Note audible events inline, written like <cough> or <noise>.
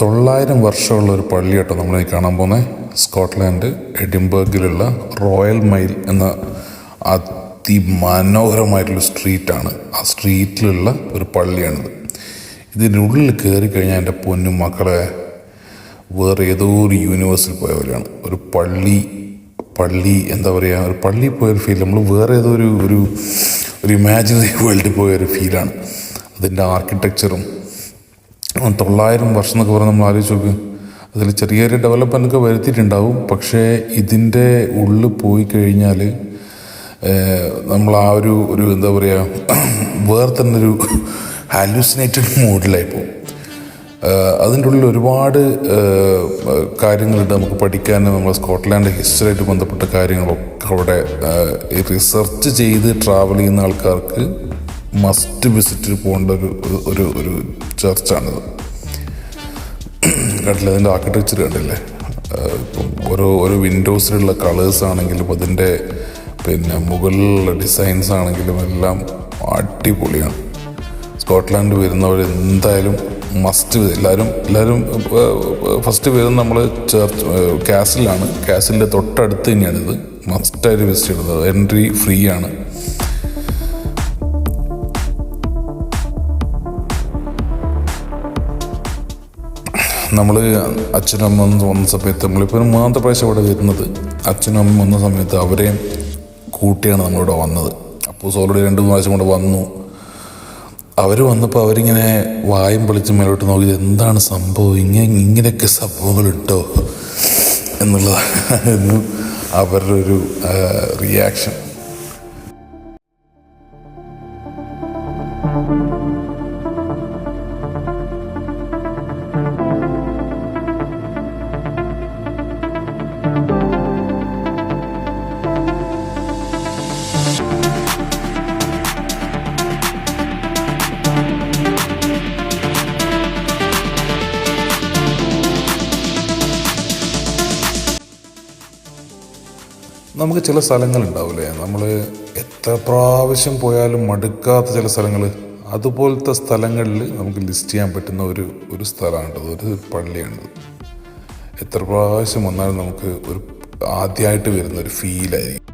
തൊള്ളായിരം വർഷമുള്ള ഒരു പള്ളി കേട്ടോ നമ്മൾ ഈ കാണാൻ പോകുന്നത് സ്കോട്ട്ലാൻഡ് എഡിംബർഗിലുള്ള റോയൽ മൈൽ എന്ന അതിമനോഹരമായിട്ടുള്ള സ്ട്രീറ്റാണ്. ആ സ്ട്രീറ്റിലുള്ള ഒരു പള്ളിയാണിത്. ഇതിന്റെ ഉള്ളിൽ കയറി കഴിഞ്ഞാൽ എന്റെ പൊന്നും മക്കളെ വേറെ ഏതോ ഒരു യൂണിവേഴ്സിൽ പോയ പോലെയാണ്. ഒരു പള്ളി പള്ളി എന്താ പറയുക ഒരു പള്ളി പോയൊരു ഫീൽ. നമ്മൾ വേറെ ഏതോ ഒരു ഒരു ഒരു ഇമാജിനറി വേൾഡിൽ പോയൊരു ഫീലാണ്. അതിന്റെ ആർക്കിടെക്ചറും തൊള്ളായിരം വർഷം എന്നൊക്കെ പറഞ്ഞാൽ നമ്മൾ ആലോചിച്ച് നോക്ക്. അതിൽ ചെറിയ ചെറിയ ഡെവലപ്മെന്റ് ഒക്കെ വരുത്തിയിട്ടുണ്ടാവും. പക്ഷേ ഇതിന്റെ ഉള്ളിൽ പോയി കഴിഞ്ഞാൽ നമ്മൾ ആ ഒരു ഒരു എന്താ പറയുക വേറെ തന്നെ ഒരു ഹാലൂസിനേറ്റഡ് മൂഡിലായി പോകും അതിന്റെ ഉള്ളിൽ ഒരുപാട് കാര്യങ്ങളുണ്ട് നമുക്ക് പഠിക്കാൻ. നമ്മൾ സ്കോട്ട്ലാൻഡ് ഹിസ്റ്ററിയായിട്ട് ബന്ധപ്പെട്ട കാര്യങ്ങളൊക്കെ അവിടെ റിസർച്ച് ചെയ്ത് ട്രാവൽ ചെയ്യുന്ന ആൾക്കാർക്ക് മസ്റ്റ് വിസിറ്റ് പോകേണ്ട ഒരു ഒരു ഒരു ചർച്ചാണിത്. <clears throat> കണ്ടില്ല അതിന്റെ ആർക്കിടെക്ചർ കണ്ടില്ലേ? ഇപ്പം ഓരോ ഓരോ വിൻഡോസിലുള്ള കളേഴ്സ് ആണെങ്കിലും അതിന്റെ പിന്നെ മുകളിലുള്ള ഡിസൈൻസ് ആണെങ്കിലും എല്ലാം അടിപൊളിയാണ്. സ്കോട്ട്ലാൻഡ് വരുന്നവർ എന്തായാലും മസ്റ്റ് എല്ലാവരും എല്ലാവരും ഫസ്റ്റ് വരുന്നത് നമ്മൾ ചർച്ച് കാസിലാണ് കാസിലിന്റെ തൊട്ടടുത്ത് തന്നെയാണിത്. മസ്റ്റായിട്ട് വിസിറ്റ് ചെയ്യുന്നത് എൻട്രി ഫ്രീ ആണ്. നമ്മൾ അച്ഛനും അമ്മ വന്ന സമയത്ത് നമ്മളിപ്പോൾ മൂന്നാമത്തെ പ്രാവശ്യം അവിടെ വരുന്നത്. അച്ഛനും അമ്മ വന്ന സമയത്ത് അവരെയും കൂട്ടിയാണ് നമ്മളിവിടെ വന്നത്. അപ്പോൾ ഓൾറെഡി രണ്ട് മൂന്ന് പ്രാവശ്യം കൂടെ വന്നു. അവർ വന്നപ്പോൾ അവരിങ്ങനെ വായും പൊളിച്ച് മേലോട്ട് നോക്കി എന്താണ് സംഭവം? ഇങ്ങനെ ഇങ്ങനെയൊക്കെ സംഭവങ്ങളുണ്ടോ? എന്നുള്ളതായിരുന്നു അവരുടെ ഒരു റിയാക്ഷൻ നമുക്ക് ചില സ്ഥലങ്ങളുണ്ടാവില്ലേ നമ്മൾ എത്ര പ്രാവശ്യം പോയാലും മടുക്കാത്ത ചില സ്ഥലങ്ങൾ അതുപോലത്തെ സ്ഥലങ്ങളിൽ നമുക്ക് ലിസ്റ്റ് ചെയ്യാൻ പറ്റുന്ന ഒരു ഒരു സ്ഥലമാണിത്. ഒരു പള്ളിയാണിത്. എത്ര പ്രാവശ്യം വന്നാലും നമുക്ക് ഒരു ആദ്യമായിട്ട് വരുന്ന ഒരു ഫീലായിരിക്കും.